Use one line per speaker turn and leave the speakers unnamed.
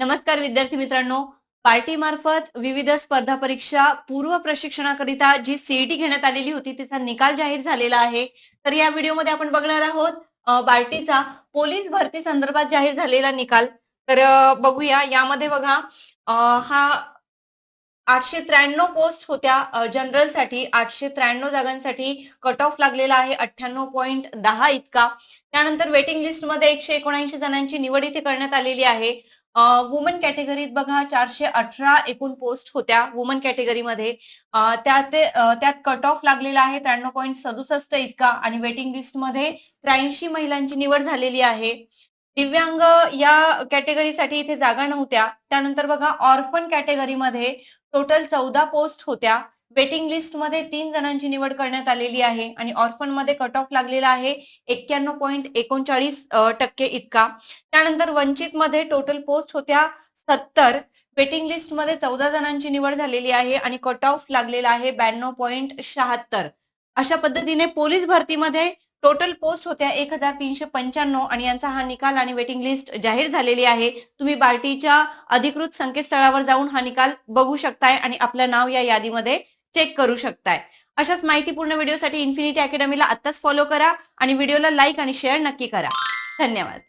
नमस्कार विद्यार्थी मित्रांनो. पार्टी मार्फत विविध स्पर्धा परीक्षा पूर्व प्रशिक्षणाकरिता जी सीईटी घेण्यात आलेली होती तिचा निकाल जाहीर झालेला आहे. तर या व्हिडिओमध्ये आपण बघणार आहोत बार्टीचा पोलीस भरती संदर्भात जाहीर झालेला निकाल. तर बघूया यामध्ये बघा हा आठशे त्र्याण्णव पोस्ट होत्या जनरलसाठी. आठशे त्र्याण्णव जागांसाठी कट ऑफ लागलेला आहे अठ्ठ्याण्णव पॉईंट दहा इतका. त्यानंतर वेटिंग लिस्टमध्ये एकशे एकोणऐंशी जणांची निवड इथे करण्यात आलेली आहे. वुमन कॅटेगरीत बघा चारशे अठरा एकूण पोस्ट होत्या. वुमन कॅटेगरीमध्ये त्यात त्यात कट ऑफ लागलेला आहे त्र्याण्णव पॉईंट सदुसष्ट इतका. आणि वेटिंग लिस्टमध्ये त्र्याऐंशी महिलांची निवड झालेली आहे. दिव्यांग या कॅटेगरीसाठी इथे जागा नव्हत्या. त्यानंतर बघा ऑर्फन कॅटेगरीमध्ये टोटल चौदा पोस्ट होत्या. वेटिंग लिस्टमध्ये तीन जणांची निवड करण्यात आलेली आहे आणि ऑर्फनमध्ये कट ऑफ लागलेला आहे एक्क्याण्णव पॉईंट एकोणचाळीस टक्के इतका. त्यानंतर वंचित मध्ये टोटल पोस्ट होत्या सत्तर. वेटिंग लिस्टमध्ये चौदा जणांची निवड झालेली आहे आणि कट ऑफ लागलेला आहे ब्याण्णव पॉईंट शहात्तर. अशा पद्धतीने पोलीस भरतीमध्ये टोटल पोस्ट होत्या एक हजार तीनशे पंच्याण्णव आणि यांचा हा निकाल आणि वेटिंग लिस्ट जाहीर झालेली आहे. तुम्ही बार्टीच्या अधिकृत संकेतस्थळावर जाऊन हा निकाल बघू शकताय आणि आपलं नाव या यादीमध्ये चेक करू शकताय. अशाच माहितीपूर्ण व्हिडिओसाठी इन्फिनिटी अकॅडमीला आत्ताच फॉलो करा आणि व्हिडिओला लाईक आणि शेअर नक्की करा. धन्यवाद.